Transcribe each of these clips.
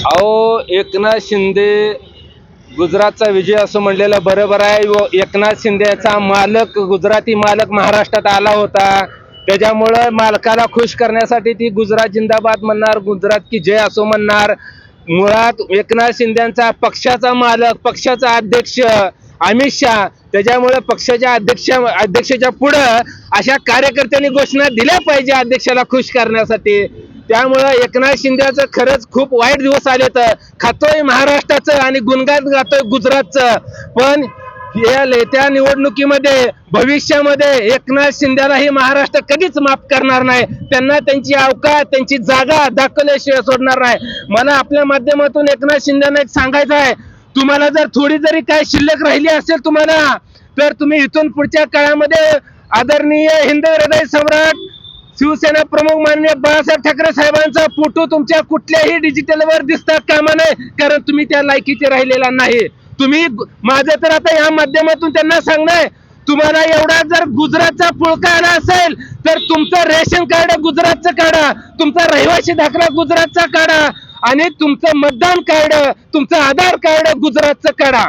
अहो एकनाथ शिंदे गुजरातचा विजय असं म्हणलेलं बरोबर आहे. व एकनाथ शिंदेचा मालक गुजराती मालक महाराष्ट्रात आला होता. त्याच्यामुळं मालकाला खुश करण्यासाठी ती गुजरात जिंदाबाद म्हणणार गुजरात की जय असो म्हणणार. मुळात एकनाथ शिंदेचा पक्षाचा मालक पक्षाचा अध्यक्ष अमित शहा त्याच्यामुळे पक्षाच्या अध्यक्ष अध्यक्षाच्या पुढं अशा कार्यकर्त्यांनी घोषणा दिल्या पाहिजे अध्यक्षाला खुश करण्यासाठी. त्यामुळं एकनाथ शिंदेचं खरंच खूप वाईट दिवस आले तर खातोय महाराष्ट्राचं आणि गुणगान गातोय गुजरातचं. पण या येत्या निवडणुकीमध्ये भविष्यामध्ये एकनाथ शिंदेला हे महाराष्ट्र कधीच माफ करणार नाही. त्यांना त्यांची अवकाश त्यांची जागा दाखवल्याशिवाय सोडणार नाही. मला आपल्या माध्यमातून एकनाथ शिंदेना एक सांगायचं आहे. तुम्हाला जर थोडी जरी काय शिल्लक राहिली असेल तुम्हाला तर तुम्ही इथून पुढच्या काळामध्ये आदरणीय हिंद हृदय सम्राट शिवसेना प्रमुख माननीय बाळासाहेब ठाकरे साहेबांचा फोटो तुमच्या कुठल्याही डिजिटल वर दिसता कामा नये कारण तुम्ही त्या लायकीचे राहिलेला नाही. तुम्ही माझं तर आता या माध्यमातून त्यांना सांगणार तुम्हाला एवढा जर गुजरातचा पुळका आला असेल तर तुमचं रेशन कार्ड गुजरातचं काढा तुमचा रहिवासी दाखला गुजरातचा काढा आणि तुमचं मतदान कार्ड तुमचं आधार कार्ड गुजरातचं काढा.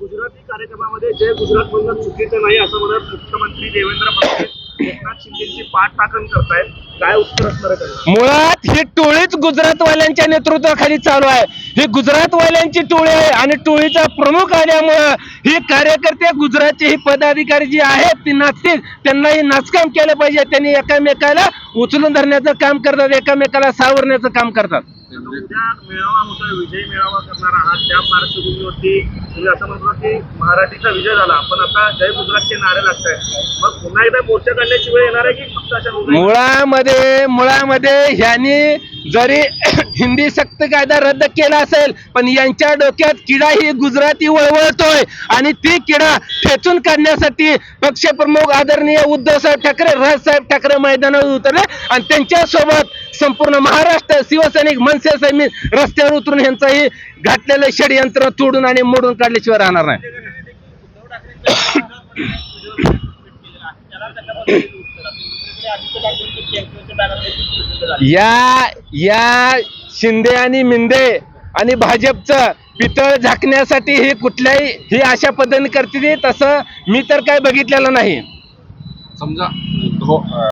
गुजराती कार्यक्रमामध्ये जय गुजरात म्हणणं चुकीचं नाही असं म्हणत मुख्यमंत्री देवेंद्र फडणवीस. एकनाथ शिंदेची करतायत. काय उत्तर असणार आहे त्यांना? मुळात ही टोळीच गुजरातवाल्यांच्या नेतृत्वाखाली चालू आहे. ही गुजरातवाल्यांची टोळी आहे आणि टोळीचा प्रमुख आल्यामुळं ही कार्यकर्ते गुजरातचे ही पदाधिकारी जी आहेत ती नाचतील त्यांना ही नाचकाम केलं पाहिजे. त्यांनी एकामेकाला उचलून धरण्याचं काम करतात एकामेकाला सावरण्याचं काम करतात. उद्या मेळावा होतोय विजय मेळावा करणार आहात त्या पार्श्वभूमीवरती तुम्ही असं म्हणतो की मराठीचा विजय झाला. पण आता जय गुजरातचे नारे लागत आहेत. मग पुन्हा एकदा मोर्चा काढण्याची वेळ येणार आहे की फक्त अशा मुळामध्ये मुळामध्ये ह्यानी जरी हिंदी सक्त कायदा रद्द केला असेल पण यांच्या डोक्यात किडा ही गुजराती वळवळतोय आणि ती किडा ठेचून काढण्यासाठी पक्षप्रमुख आदरणीय उद्धव साहेब ठाकरे राजसाहेब ठाकरे मैदानावर उतरले आणि त्यांच्यासोबत संपूर्ण महाराष्ट्र शिवसैनिक मनसे सैनिक रस्त्यावर उतरून यांचंही घातलेलं षडयंत्र तोडून आणि मोडून काढल्याशिवाय राहणार नाही या या शिंदे आणि मिंदे आणि भाजपचं पितळ झाकण्यासाठी हे कुठल्याही ही अशा पद्धतीने करते तसं मी तर काय बघितलेलं नाही. समजा हो